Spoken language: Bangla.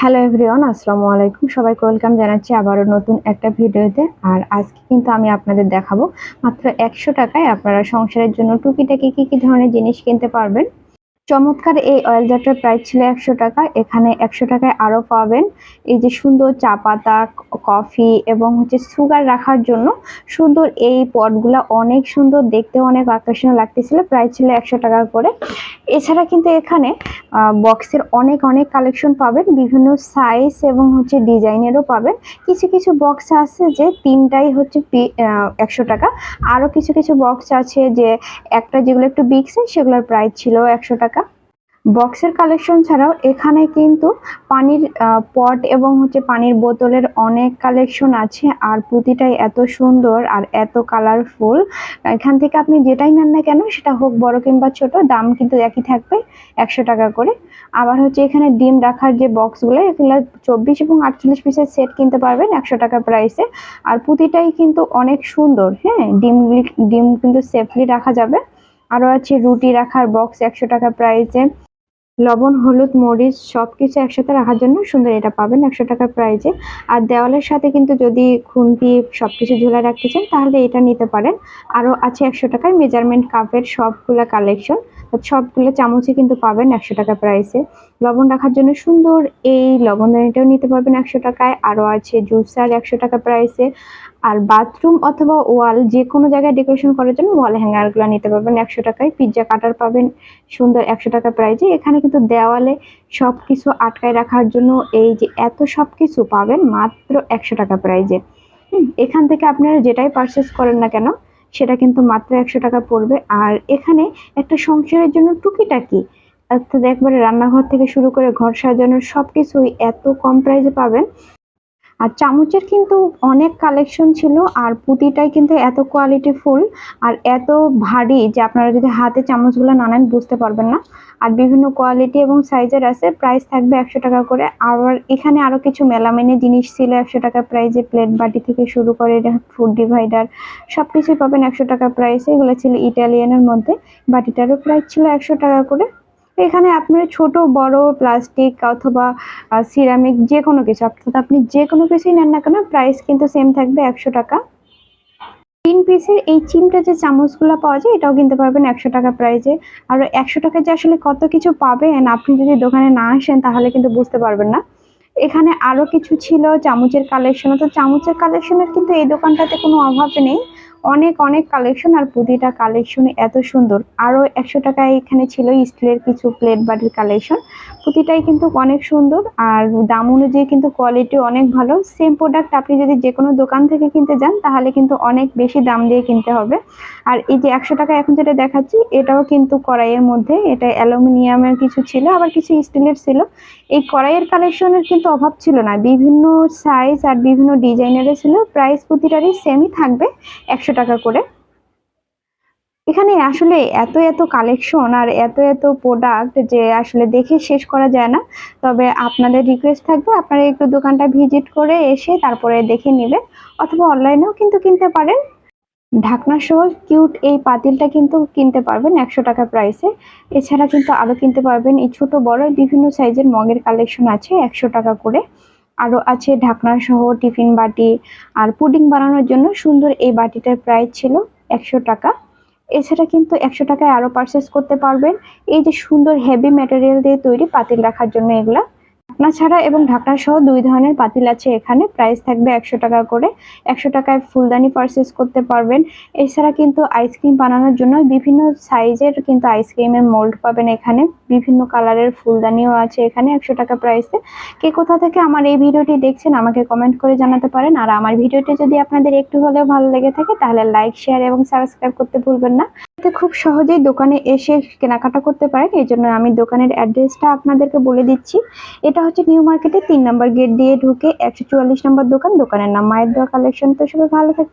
হ্যালো এভরিওয়ান আসসালামু আলাইকুম। সবাইকে ওয়েলকাম জানাচ্ছি আবারও নতুন একটা ভিডিওতে। আর আজকে কিন্তু আমি আপনাদের দেখাবো মাত্র একশো টাকায় আপনারা সংসারের জন্য টুকিটাকি কী কী ধরনের জিনিস কিনতে পারবেন। চমৎকার এই অয়েল জারটার প্রাইস ছিল একশো টাকা। এখানে একশো টাকায় আরও পাবেন। এই যে সুন্দর চা পাতা কফি এবং হচ্ছে সুগার রাখার জন্য সুন্দর এই পটগুলো অনেক সুন্দর, দেখতে অনেক আকর্ষণীয় লাগতেছিল। প্রাইস ছিল একশো টাকা করে। এছাড়া কিন্তু এখানে বক্সের অনেক অনেক কালেকশন পাবেন, বিভিন্ন সাইজ এবং হচ্ছে ডিজাইনেরও পাবেন। কিছু কিছু বক্স আছে যে তিনটাই হচ্ছে একশো টাকা। আরও কিছু কিছু বক্স আছে যে একটা যেগুলো একটু বিগ সাইজ সেগুলোর প্রাইস ছিল একশো টাকা। বক্সের কালেকশন ছাড়াও এখানে কিন্তু পানির পট এবং হচ্ছে পানির বোতলের অনেক কালেকশন আছে। আর প্রতিটাই এত সুন্দর আর এত কালারফুল এখান থেকে আপনি যেটাই নেন না কেন, সেটা হোক বড় কিংবা ছোট, দাম কিন্তু একই থাকবে একশো টাকা করে। আবার হচ্ছে এখানে ডিম রাখার যে বক্সগুলো এগুলো চব্বিশ এবং আটচল্লিশ পিসের সেট কিনতে পারবেন একশো টাকা প্রাইসে আর প্রতিটাই কিন্তু অনেক সুন্দর হ্যাঁ ডিমগুলি ডিম কিন্তু সেফলি রাখা যাবে। আরও আছে রুটি রাখার বক্স একশো টাকা প্রাইসে লবণ, হলুদ, মরিচ সব কিছু একসাথে রাখার জন্য সুন্দর এটা পাবেন একশো টাকার প্রাইজে আর দেওয়ালের সাথে কিন্তু যদি খুন্তি সব কিছু ঝুলে রাখতে চান তাহলে এটা নিতে পারেন। আরও আছে একশো টাকায় মেজারমেন্ট কাপের সবগুলা কালেকশন সবগুলো চামচই কিন্তু পাবেন একশো টাকা প্রাইসে লবণ রাখার জন্য সুন্দর এই লবণদানিটাও নিতে পারবেন একশো টাকায়। আরও আছে জুসার একশো টাকা প্রাইসে আর বাথরুম অথবা ওয়াল যে কোনো জায়গায় ডেকোরেশন করার জন্য ওয়াল হ্যাঙ্গারগুলো নিতে পারবেন একশো টাকায়। পিৎজা কাটার পাবেন সুন্দর একশো টাকা প্রাইজে এখানে কিন্তু দেওয়ালে সব কিছু আটকায় রাখার জন্য এই যে এত সব কিছু পাবেন মাত্র একশো টাকা প্রাইজে এখান থেকে আপনারা যেটাই পারচেস করেন না কেন সেটা কিন্তু মাত্র একশো টাকা পড়বে। আর এখানে একটা সংসারের জন্য টুকিটাকি, অর্থাৎ একবারে রান্নাঘর থেকে শুরু করে ঘর সাজানোর সব কিছুই এত কম প্রাইসে পাবেন। আর চামচের কিন্তু অনেক কালেকশন ছিল আর পুঁতিটাই কিন্তু এত কোয়ালিটি ফুল আর এত ভারী যে আপনারা যদি হাতে চামচগুলো নানান বুঝতে পারবেন না। আর বিভিন্ন কোয়ালিটি এবং সাইজের আছে প্রাইস থাকবে একশো টাকা করে। আবার এখানে আরও কিছু মেলামেনে জিনিস ছিল একশো টাকা প্রাইজে প্লেট বাটি থেকে শুরু করে ফুড ডিভাইডার সব কিছুই পাবেন একশো টাকা প্রাইসে এগুলো ছিল ইটালিয়ানের মধ্যে। বাটিটারও প্রাইস ছিল একশো টাকা করে। এখানে আপনার ছোট, বড় প্লাস্টিক অথবা সিরামিক যে কোনো কিছু, অর্থাৎ আপনি যে কোনো কিছুই নেন না কেন প্রাইস কিন্তু সেম থাকবে একশো টাকা। তিন পিসের এই চিমটা যে চামচগুলো পাওয়া যায়, এটাও কিনতে পারবেন একশো টাকা প্রাইজে আর একশো টাকা যে আসলে কত কিছু পাবেন, আপনি যদি দোকানে না আসেন, তাহলে কিন্তু বুঝতে পারবেন না। এখানে আরও কিছু ছিল চামচের কালেকশন তো চামচের কালেকশনের কিন্তু এই দোকানটাতে কোনো অভাব নেই। অনেক অনেক কালেকশন আর প্রতিটা কালেকশন এত সুন্দর। আরও একশো টাকা এখানে ছিল স্টিলের কিছু প্লেট বাটির কালেকশন প্রতিটাই কিন্তু অনেক সুন্দর আর দাম অনুযায়ী কিন্তু কোয়ালিটি অনেক ভালো। সেম প্রোডাক্ট আপনি যদি যে কোনো দোকান থেকে কিনতে যান, তাহলে কিন্তু অনেক বেশি দাম দিয়ে কিনতে হবে। আর এই যে একশো টাকা এখন যেটা দেখাচ্ছি, এটাও কিন্তু কড়াইয়ের মধ্যে। এটা অ্যালুমিনিয়ামের কিছু ছিল, আবার কিছু স্টিলের ছিল। এই কড়াইয়ের কালেকশনের কিন্তু অভাব ছিল না। বিভিন্ন সাইজ আর বিভিন্ন ডিজাইনেরও ছিল। প্রাইস প্রতিটারই সেমই থাকবে। একশো টাকা করে। এখানে আসলে এত এত কালেকশন আর এত এত প্রোডাক্ট যে আসলে দেখে শেষ করা যায় না। তবে আপনাদের রিকোয়েস্ট থাকবে, আপনারা একটু দোকানটা ভিজিট করে এসে তারপরে দেখে নেবেন অথবা অনলাইনেও কিন্তু কিনতে পারেন। ঢাকনা সহ কিউট এই পাতিলটা কিন্তু কিনতে পারবেন একশো টাকা প্রাইসে এছাড়া কিন্তু আরও কিনতে পারবেন এই ছোট বড় বিভিন্ন সাইজের মগের কালেকশন আছে একশো টাকা করে। আরও আছে ঢাকনা সহ টিফিন বাটি আর পুডিং বানানোর জন্য সুন্দর এই বাটিটার প্রাইস ছিল একশো টাকা। এছাড়া কিন্তু একশো টাকায় আরও পারচেস করতে পারবেন। এই যে সুন্দর হেভি ম্যাটেরিয়াল দিয়ে তৈরি পাতিল রাখার জন্য এগুলা। ঢাকনা ছাড়া এবং ঢাকনা সহ দুই ধরনের পাতিল আছে। এখানে প্রাইস থাকবে একশো টাকা করে। একশো টাকায় ফুলদানি পারচেস করতে পারবেন। এছাড়া কিন্তু আইসক্রিম বানানোর জন্য বিভিন্ন সাইজের কিন্তু আইসক্রিমের মোল্ড পাবেন এখানে। বিভিন্ন কালারের ফুলদানিও আছে এখানে একশো টাকা প্রাইসে কে কোথা থেকে আমার এই ভিডিওটি দেখছেন আমাকে কমেন্ট করে জানাতে পারেন। আর আমার ভিডিওটি যদি আপনাদের একটু হলেও ভালো লেগে থাকে তাহলে লাইক শেয়ার এবং সাবস্ক্রাইব করতে ভুলবেন না। খুব সহজেই দোকানে এসে কেনাকাটা করতে পারেন। এই জন্য আমি দোকানের অ্যাড্রেসটা আপনাদেরকে বলে দিচ্ছি। এটা হচ্ছে নিউ মার্কেটে তিন নম্বর গেট দিয়ে ঢুকে একশো চুয়াল্লিশ নম্বর দোকান, দোকানের নাম মায়ের দোয়া কালেকশন তো সবাই ভালো থাকে